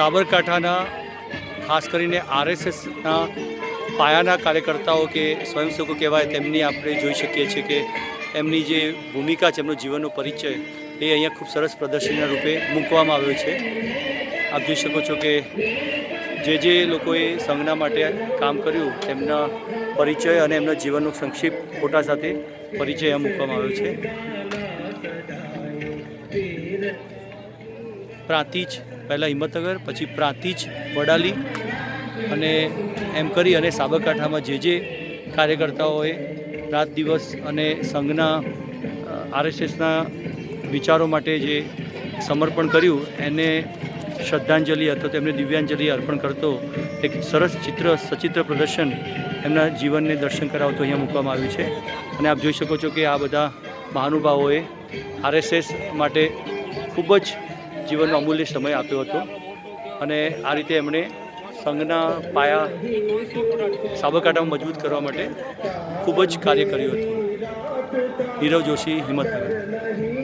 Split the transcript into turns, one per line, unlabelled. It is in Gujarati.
સાબરકાંઠાના, ખાસ કરીને આરએસએસના પાયાના કાર્યકર્તાઓ કે સ્વયંસેવકો કહેવાય, તેમની આપણે જોઈ શકીએ છીએ કે એમની જે ભૂમિકા છે, એમનો જીવનનો પરિચય એ અહીંયા ખૂબ સરસ પ્રદર્શનના રૂપે મૂકવામાં આવ્યો છે. આપ જોઈ શકો છો કે જે જે લોકોએ સંઘના માટે કામ કર્યું, તેમના પરિચય અને એમના જીવનનો સંક્ષિપ્ત ફોટા સાથે પરિચય મૂકવામાં આવ્યો છે. પ્રાંતિજ, પહેલાં હિંમતનગર, પછી પ્રાંતિજ, વડાલી અને એમ કરી અને સાબરકાંઠામાં જે જે કાર્યકર્તાઓએ રાત દિવસ અને સંઘના આરએસએસના વિચારો માટે જે સમર્પણ કર્યું, એને શ્રદ્ધાંજલિ અથવા તેમને દિવ્યાંજલિ અર્પણ કરતો એક સરસ ચિત્ર, સચિત્ર પ્રદર્શન એમના જીવનને દર્શન કરાવતો અહીંયા મૂકવામાં આવ્યું છે. અને આપ જોઈ શકો છો કે આ બધા મહાનુભાવોએ આરએસએસ માટે ખૂબ જ જીવનનો અમૂલ્ય સમય આપ્યો હતો અને આ રીતે એમણે સંઘના પાયા સાબરકાંઠામાં મજબૂત કરવા માટે ખૂબ જ કાર્ય કર્યું હતું. નીરવ જોશી, હિંમતનગર.